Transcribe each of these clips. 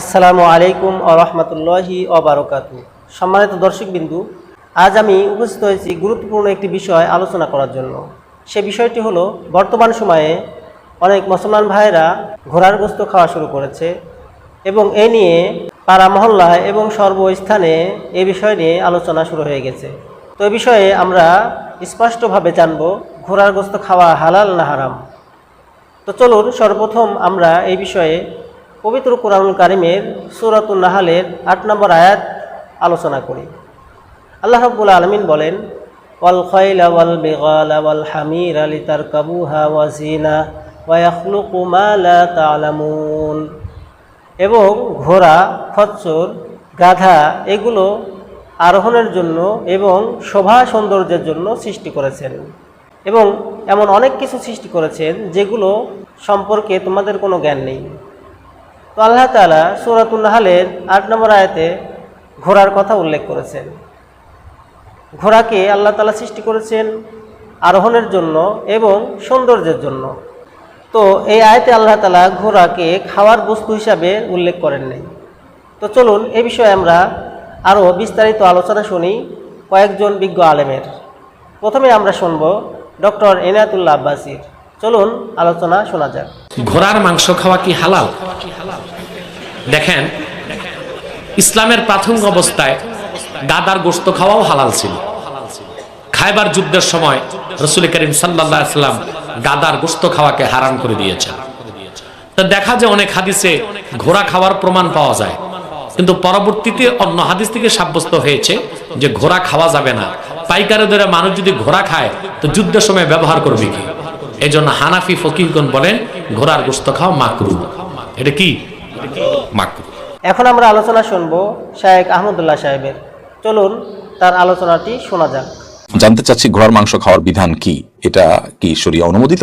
আসসালামু আলাইকুম ও রহমতুল্লাহি অবারকাতু সম্মানিত দর্শকবিন্দু, আজ আমি উপস্থিত হয়েছি গুরুত্বপূর্ণ একটি বিষয় আলোচনা করার জন্য। সে বিষয়টি হলো, বর্তমান সময়ে অনেক মুসলমান ভাইয়েরা ঘোড়ার গোস্ত খাওয়া শুরু করেছে এবং এ নিয়ে পাড়া মহল্লায় এবং সর্বস্থানে এ বিষয় নিয়ে আলোচনা শুরু হয়ে গেছে। তো এ বিষয়ে আমরা স্পষ্টভাবে জানব, ঘোড়ার গোস্ত খাওয়া হালাল না হারাম। তো চলুন, সর্বপ্রথম আমরা এই বিষয়ে পবিত্র কোরআনুল কারিমের সুরাতুল নাহালের আট নম্বর আয়াত আলোচনা করি। আল্লাহ রাব্বুল আলমিন বলেন, ওয়াল খয়লা ওয়াল বিগালা ওয়াল হামির আলি তার কাবুহা ওয়াজিনা এবং ঘোড়া, খচ্চর, গাধা এগুলো আরোহণের জন্য এবং শোভা সৌন্দর্যের জন্য সৃষ্টি করেছেন। এবং এমন অনেক কিছু সৃষ্টি করেছেন যেগুলো সম্পর্কে তোমাদের কোনো জ্ঞান নেই। তো আল্লাহ তালা সুরাতুল আট নম্বর আয়াতে ঘোড়ার কথা উল্লেখ করেছেন। ঘোড়াকে আল্লাহ তালা সৃষ্টি করেছেন আরোহণের জন্য এবং সৌন্দর্যের জন্য। তো এই আয়তে আল্লাহ তালা ঘোড়াকে খাওয়ার বস্তু হিসাবে উল্লেখ করেন নাই। তো চলুন এ বিষয়ে আমরা আরও বিস্তারিত আলোচনা শুনি কয়েকজন বিজ্ঞ আলেমের। প্রথমে আমরা শুনব ডক্টর এনায়াতুল্লাহ আব্বাসির। চলুন আলোচনা শোনা যাক। ঘোড়ার মাংস খাওয়া কি হালাল? দেখেন, ইসলামের প্রাথমিক অবস্থায় গাদার গোস্ত খাওয়াও হালাল ছিল। খাইবার যুদ্ধের সময় রসুল করিম সাল্লাম গাদার গোস্ত খাওয়াকে হারাম করে দিয়েছেন। তা দেখা যায় অনেক হাদিসে ঘোড়া খাওয়ার প্রমাণ পাওয়া যায়। কিন্তু পরবর্তীতে অন্য হাদিস থেকে সাব্যস্ত হয়েছে যে ঘোড়া খাওয়া যাবে না। পাইকারে ধরে মানুষ যদি ঘোড়া খায়, তো যুদ্ধের সময় ব্যবহার করবে কি? এই জন্য হানাফি ফকিরগণ বলেন ঘোড়ার গোস্ত খাও মাকরু। এটা কি? মাকরু। এখন আমরা আলোচনা শুনব শায়েক আহমদুল্লাহ সাহেবের। চলুন তার আলোচনাটি শোনা যাক। জানতে চাচ্ছি ঘোড়ার মাংস খাওয়ার বিধান কি? এটা কি শরিয়া অনুমোদিত?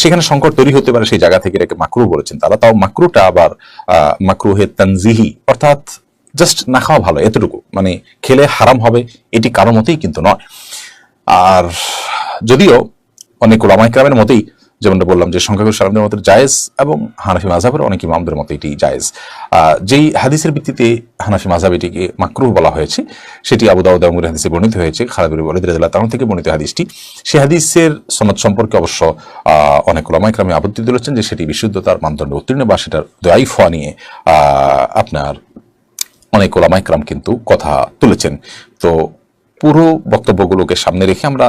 সেখানে সংকট তৈরি হতে পারে সেই জায়গা থেকে এটাকে মাকরু বলেছেন তারা। তাও মাকরুটা আবার মাকরুহে তানজিহি, অর্থাৎ জাস্ট না খাওয়া ভালো, এতটুকু। মানে খেলে হারাম হবে, এটি কারোর মতেই কিন্তু নয়। আর যদিও অনেক ওলামাইকরামের মতেই যেমনটা বললাম যে সংখ্যাগরিষ্ঠ আলমদের মতো জায়েজ এবং হানাফি মাঝাবের অনেক ইমামদের মতো এটি জায়েজ। যেই হাদিসের ভিত্তিতে হানাফি মাঝাব এটিকে মাকরুহ বলা হয়েছে, সেটি আবু দাউদ হাদিসে বর্ণিত হয়েছে। খালাদুর বলিদ রাদিয়াল্লাহু তাআলা থেকে বর্ণিত হাদিসটি। সেই হাদিসের সনদ সম্পর্কে অবশ্য অনেক ওলামাইকরামে আপত্তি তুলেছেন যে সেটি বিশুদ্ধতার মানদণ্ড উত্তীর্ণ বা সেটার দয়াই হওয়া নিয়ে আপনার অনেক ওলামাইকরাম কিন্তু কথা তুলেছেন। তো পুরো বক্তব্যগুলোকে সামনে রেখে আমরা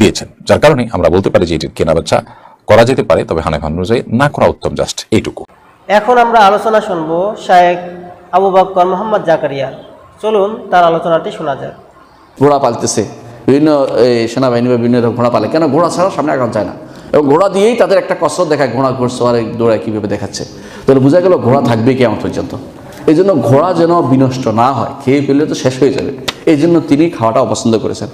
দিয়েছেন যার কারণে আমরা বলতে পারি যে এটির কেনা বেচা করা যেতে পারে তবে হানেফান অনুযায়ী না করা উত্তম জাস্ট এইটুকু। এখন আমরা আলোচনা শুনব শায়েক আবু বক্কর মোহাম্মদ জাকারিয়া চলুন তার আলোচনাটি শোনা যাক। ঘোড়া পালতেছে। বিভিন্ন এই, সেনাবাহিনী বা বিভিন্ন ঘোড়া পালে। কেন? ঘোড়া ছাড়া সামনে আগানো যায় না। এবং ঘোড়া দিয়েই তাদের একটা কসরত দেখায় ঘোড়া ঘুরছে আর দৌড়ায় কীভাবে দেখাচ্ছে। তাহলে বোঝা গেল ঘোড়া থাকবে কি আমার পর্যন্ত। এই জন্য ঘোড়া যেন বিনষ্ট না হয় খেয়ে ফেললে তো শেষ হয়ে যাবে। এই জন্য তিনি খাওয়াটা অপছন্দ করেছেন।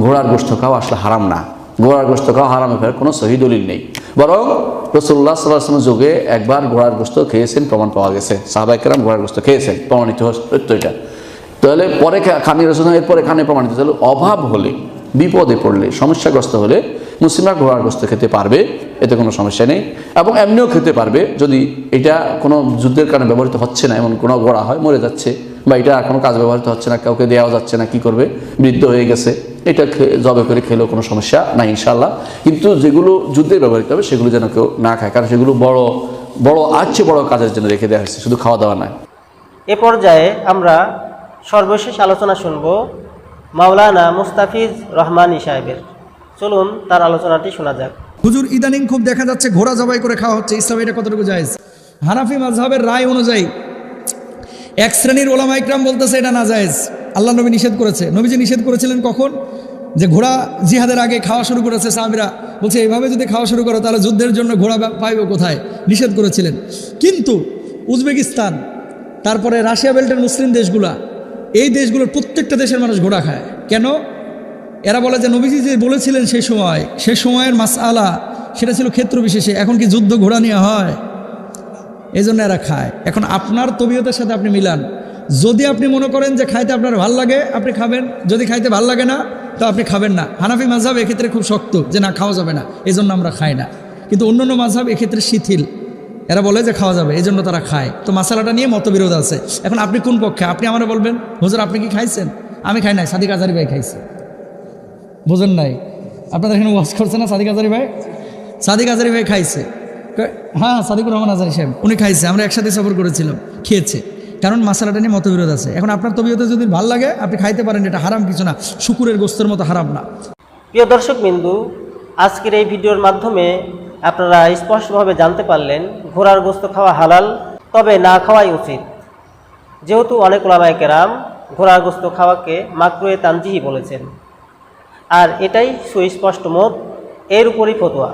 ঘোড়ার গোষ্ঠ খাওয়া আসলে হারাম না। ঘোড়ার গোস্ত খাওয়া হারামে ফেরার কোনো সহি দলিল নেই। বরং রসুল্লাহ সাল্লাহামের যুগে একবার ঘোড়ার গোস্ত খেয়েছেন, প্রমাণ পাওয়া গেছে। সাহাবাইকেরাম ঘোড়ার গোস্ত খেয়েছেন, প্রমাণিত সত্য এটা। তাহলে পরে খানি রসুন এরপরে খানে প্রমাণিত। তাহলে অভাব হলে, বিপদে পড়লে, সমস্যাগ্রস্ত হলে মুসলিমরা ঘোড়ার গোস্ত খেতে পারবে, এতে কোনো সমস্যা নেই। এবং এমনিও খেতে পারবে, যদি এটা কোনো যুদ্ধের কারণে ব্যবহৃত হচ্ছে না, এমন কোনো ঘোড়া হয়, মরে যাচ্ছে। বা এটা আর কোনো কাজ ব্যবহৃত হচ্ছে না কাউকে দেওয়া যাচ্ছে না কি করবে? বৃদ্ধ হয়ে গেছে এটা জবে করে খেলেও কোনো সমস্যা নাই ইনশাল্লাহ কিন্তু যেগুলো যুদ্ধে ব্যবহৃত হবে সেগুলো যেন কেউ না খায় কারণ সেগুলো বড় বড় আর চেয়ে বড় কাজের জন্য রেখে দেওয়া হয়েছে শুধু খাওয়া দাওয়া নয়। এ পর্যায়ে আমরা সর্বশেষ আলোচনা শুনব মাওলানা মুস্তাফিজ রহমানী সাহেবের। চলুন তার আলোচনাটি শোনা যাক। হুজুর ইদানিং খুব দেখা যাচ্ছে ঘোড়া জবাই করে খাওয়া হচ্ছে ইসলাম এটা কতটুকু জায়েজ? হানাফি মাজহাবের রায় অনুযায়ী এক শ্রেণির ওলামা ইকরাম বলতেছে, এটা না জায়েজ আল্লাহ নবী নিষেধ করেছে। নবীজি নিষেধ করেছিলেন কখন? যে ঘোড়া জিহাদের আগে খাওয়া শুরু করেছে সাহাবিরা। বলছে, এইভাবে যদি খাওয়া শুরু করো, তাহলে যুদ্ধের জন্য ঘোড়া পাইবে কোথায়? নিষেধ করেছিলেন। কিন্তু উজবেকিস্তান, তারপরে রাশিয়া বেল্টের মুসলিম দেশগুলা, এই দেশগুলোর প্রত্যেকটা দেশের মানুষ ঘোড়া খায়। কেন? এরা বলে যে, নবীজি যে বলেছিলেন সেই সময়, সে সময়ের মাসআলা, সেটা ছিল ক্ষেত্র বিশেষে। এখন কি যুদ্ধ ঘোড়া নিয়ে হয়? এই জন্য এরা খায়। এখন আপনার তবিয়তের সাথে আপনি মিলান। যদি আপনি মনে করেন যে খাইতে আপনার ভালো লাগে, আপনি খাবেন। যদি খাইতে ভালো লাগে না, তো আপনি খাবেন না। হানাফি মাঝহাব এক্ষেত্রে খুব শক্ত যে না, খাওয়া যাবে না। এই জন্য আমরা খাই না। কিন্তু অন্যান্য মাঝহাব এক্ষেত্রে শিথিল। এরা বলে যে খাওয়া যাবে এই জন্য তারা খায়। তো মশালাটা নিয়ে মতবিরোধ আছে। এখন আপনি কোন পক্ষে? আপনি আমার বলবেন, হুজুর, আপনি কি খাইছেন? আমি খাই নাই, সাদিক আজারি ভাই খাইছে। বোঝেন নাই? আপনাদের এখানে ওয়াশ করছে না সাদিক আজারি ভাই? সাদিক আজারি ভাই খাইছে। হ্যাঁ সাদিকুর রহমান আজারি সাহেব, উনি খাইছে, আমরা একসাথে সফর করেছিলাম, খেয়েছে। কারণ মশালাটা নিয়ে মতবিরোধ আছে। এখন আপনার তবিয়তে যদি ভালো লাগে, আপনি খাইতে পারেন, এটা হারাম কিছু না, শুকুরের গোস্তের মতো হারাম না। প্রিয় দর্শক বিন্দু, আজকের এই ভিডিওর মাধ্যমে আপনারা স্পষ্টভাবে জানতে পারলেন, ঘোড়ার গোস্ত খাওয়া হালাল, তবে না খাওয়াই উচিত। যেহেতু অনেক ওলামায় কেরাম ঘোড়ার গোস্ত খাওয়াকে মাকরুয়ে তানজিহি বলেছেন। আর এটাই সুস্পষ্ট মত এর উপরই ফতোয়া।